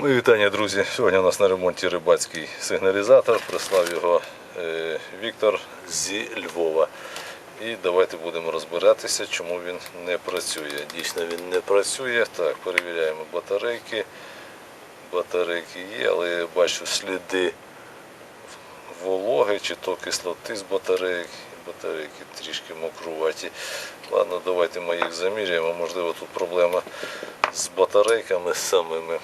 Мої вітання, друзі. Сьогодні у нас на ремонті рибацький сигналізатор. Прислав його е, Віктор зі Львова. І давайте будемо розбиратися, чому він не працює. Дійсно, він не працює. Так, перевіряємо батарейки. Батарейки є, але я бачу сліди вологи чи то кислоти з батарейок. Батарейки трішки мокруваті. Ладно, давайте ми їх заміряємо. Можливо, тут проблема з батарейками самими.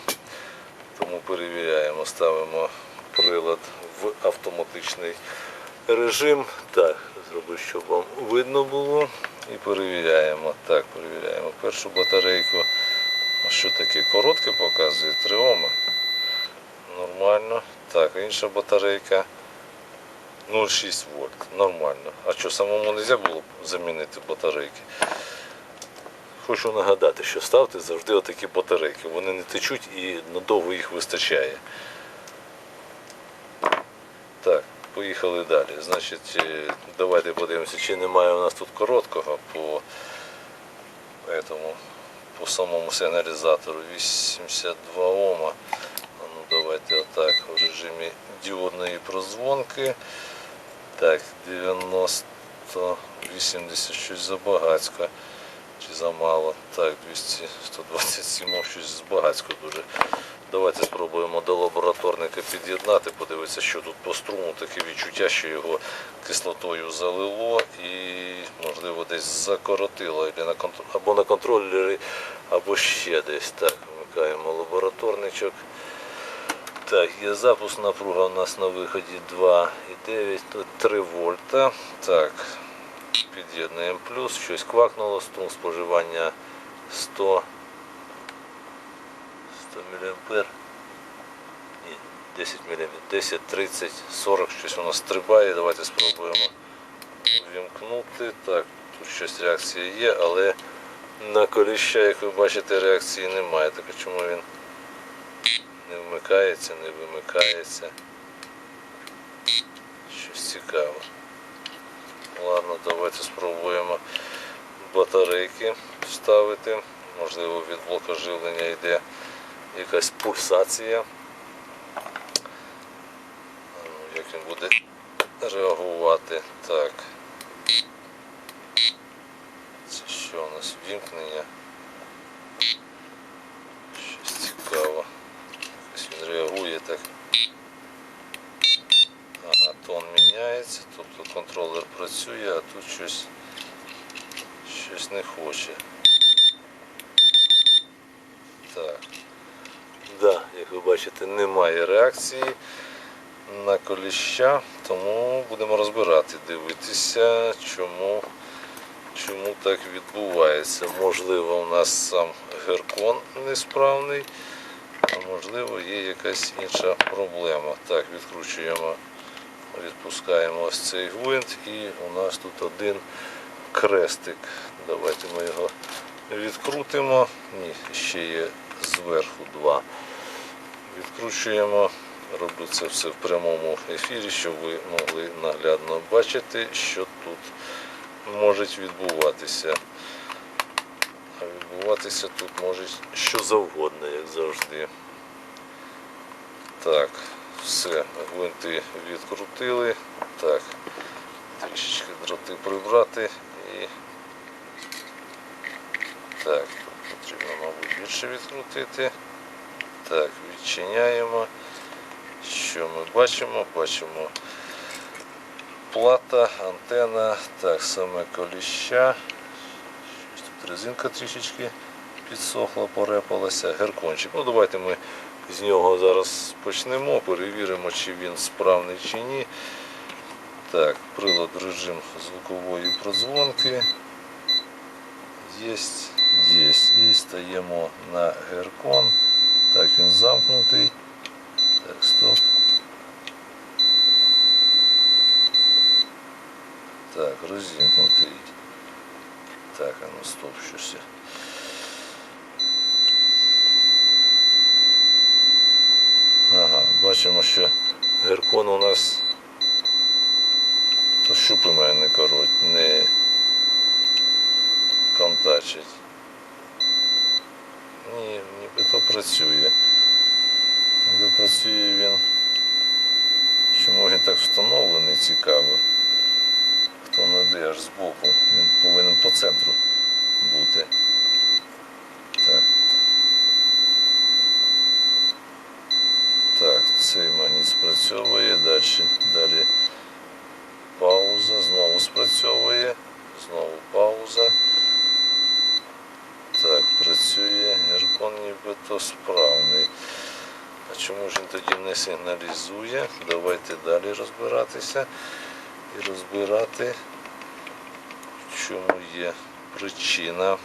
Перевіряємо, ставимо прилад в автоматичний режим. Так, зроблю, щоб вам видно було. І перевіряємо. Так, перевіряємо першу батарейку. Що таке? Коротке показує 3 Ома. Нормально. Так, інша батарейка 0,6 вольт. Нормально. А що, самому не можна було замінити батарейки? Хочу нагадати, що ставте завжди отакі батарейки. Вони не течуть і надовго їх вистачає. Так, поїхали далі. Значить, е, давайте подивимося, чи немає у нас тут короткого по, этому, по самому сигналізатору 82 Ома. Ну, давайте отак в режимі діодної прозвонки. Так, 90, 80, щось забагацько чи замало. Так, 200, 127, щось збагацько дуже. Давайте спробуємо до лабораторника під'єднати, подивитися, що тут по струму. Таке відчуття, що його кислотою залило і, можливо, десь закоротило або на контролері, або ще десь. Так, вмикаємо лабораторничок. Так, є запуск напруга у нас на виході 2,9, 3 вольта. Так, під'єднуємо плюс, щось квакнуло, струм споживання 100, 100 мА. Ні, 10 мА, 10, 30, 40, щось воно стрибає. Давайте спробуємо вімкнути. Так, тут щось реакція є, але на коліща, як ви бачите, реакції немає. Так чому він не вмикається, не вимикається? Щось цікаве. Ладно, давайте спробуємо батарейки вставити. Можливо, від блока живлення йде якась пульсація. Ну, Як він буде реагувати? Так. Це що у нас вімкнення? Щось цікаво. Якось він реагує так. Ага, тон міняється, тобто контролер працює, а тут щось, щось не хоче. Так. Да, як ви бачите, немає реакції на коліща, тому будемо розбирати, дивитися, чому, чому так відбувається. Можливо, у нас сам геркон несправний, а можливо є якась інша проблема. Так, відкручуємо відпускаємо ось цей гвинт і у нас тут один крестик. Давайте ми його відкрутимо. Ні, ще є зверху два. Відкручуємо. Роблю це все в прямому ефірі, щоб ви могли наглядно бачити, що тут може відбуватися. А відбуватися тут може що завгодно, як завжди. Так, все, гвинти відкрутили. Так, трішечки дроти прибрати і так, потрібно, мабуть, більше відкрутити. Так, відчиняємо. Що ми бачимо? Бачимо плата, антена, так, саме коліща. Щось тут резинка трішечки підсохла, порепалася, геркончик. Ну давайте ми з нього зараз почнемо, перевіримо, чи він справний чи ні. Так, прилад режим звукової прозвонки. Єсть, єсть. І стаємо на геркон. Так, він замкнутий. Так, стоп. Так, розімкнутий. Так, а ну стоп, щось. Ага, бачимо, що геркон у нас то щупи мене не короть, не контачить. Ні, нібито працює. Але працює він. Чому він так встановлений, цікаво. Хто не де аж збоку. Він повинен по центру бути. Так, цей магніт спрацьовує, далі, далі пауза, знову спрацьовує, знову пауза. Так, працює, геркон нібито справний. А чому ж він тоді не сигналізує? Давайте далі розбиратися і розбирати, в чому є причина.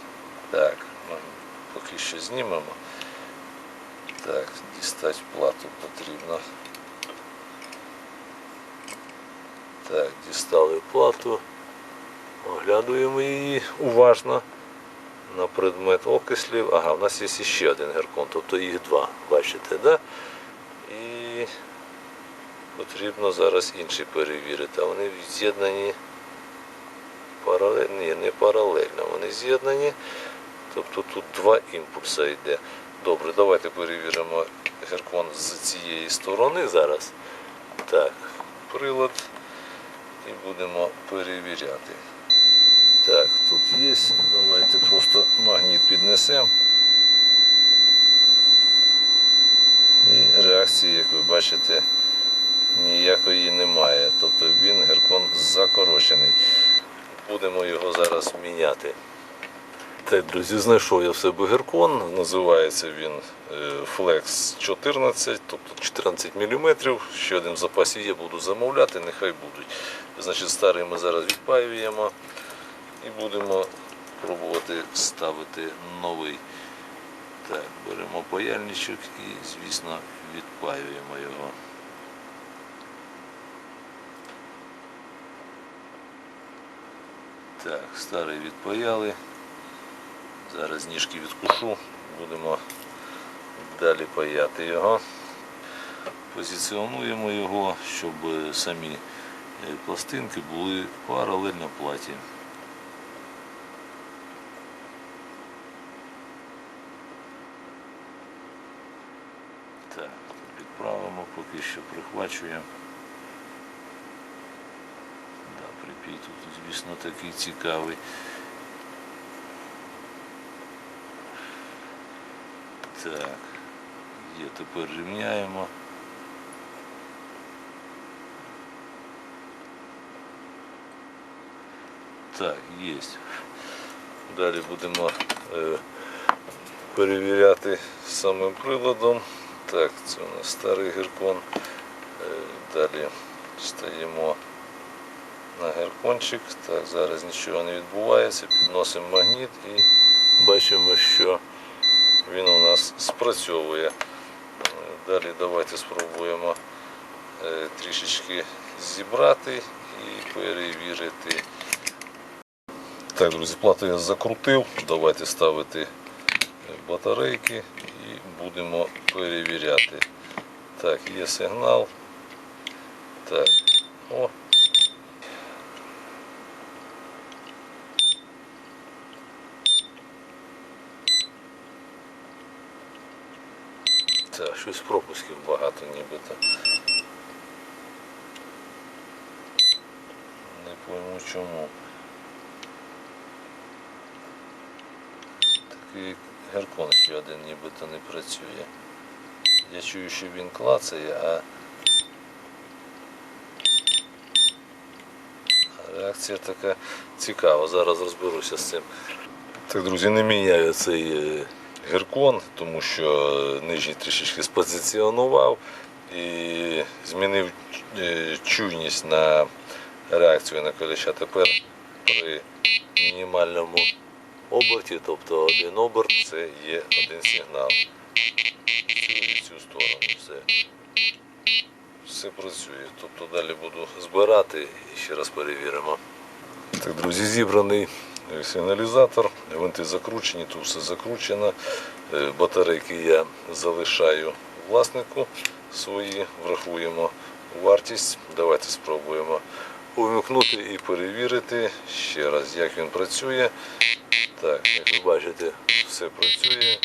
Так, поки що знімемо. Так, дістати плату потрібно. Так, дістали плату. Оглядуємо її уважно на предмет окислів. Ага, в нас є ще один геркон, тобто їх два, бачите, да? І потрібно зараз інші перевірити. А вони з'єднані паралельно, ні, не паралельно, вони з'єднані. Тобто тут два імпульси йде. Добре, давайте перевіримо геркон з цієї сторони зараз. Так, прилад. І будемо перевіряти. Так, тут є. Давайте просто магніт піднесемо. І реакції, як ви бачите, ніякої немає. Тобто він геркон закорочений. Будемо його зараз міняти. Так, друзі, знайшов я в себе геркон. Називається він е, Flex 14, тобто 14 мм. Ще один в запасі є, буду замовляти, нехай будуть. Значить, старий ми зараз відпаюємо і будемо пробувати ставити новий. Так, беремо паяльничок і, звісно, відпаюємо його. Так, старий відпаяли. Зараз ніжки відкушу, будемо далі паяти його. Позиціонуємо його, щоб самі пластинки були паралельно платі. Так, відправимо, поки що прихвачуємо. Да, припій тут, звісно, такий цікавий. Так, є, тепер рівняємо. Так, є. Далі будемо е, перевіряти самим приладом. Так, це у нас старий геркон. Е, далі стаємо на геркончик. Так, зараз нічого не відбувається. Підносимо магніт і бачимо, що він у нас спрацьовує. Далі давайте спробуємо е, трішечки зібрати і перевірити. Так, друзі, плату я закрутив. Давайте ставити е, батарейки і будемо перевіряти. Так, є сигнал. Так, о. Так, щось пропусків багато нібито. Не пойму чому. Такий геркон ще один нібито не працює. Я чую, що він клацає, а а реакція така цікава. Зараз розберуся з цим. Так, друзі, не міняю цей е, геркон, тому що е, нижній трішечки спозиціонував і змінив е, чуйність на реакцію на коліща. Тепер при мінімальному оберті, тобто один оберт, це є один сигнал. Цю і цю сторону все. Все працює. Тобто далі буду збирати і ще раз перевіримо. Так, друзі, зібраний сигналізатор, гвинти закручені, тут все закручено. Е, Батарейки я залишаю власнику свої, врахуємо вартість. Давайте спробуємо увімкнути і перевірити ще раз, як він працює. Так, як ви бачите, все працює.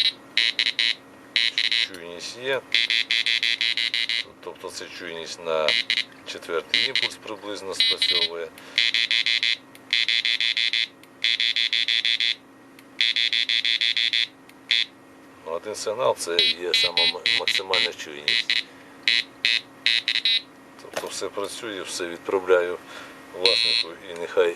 Чуйність є. Тобто це чуйність на четвертий імпульс приблизно спрацьовує. Ну, Один сигнал це є сама максимальна чуйність. Тобто все працює, все відправляю власнику і нехай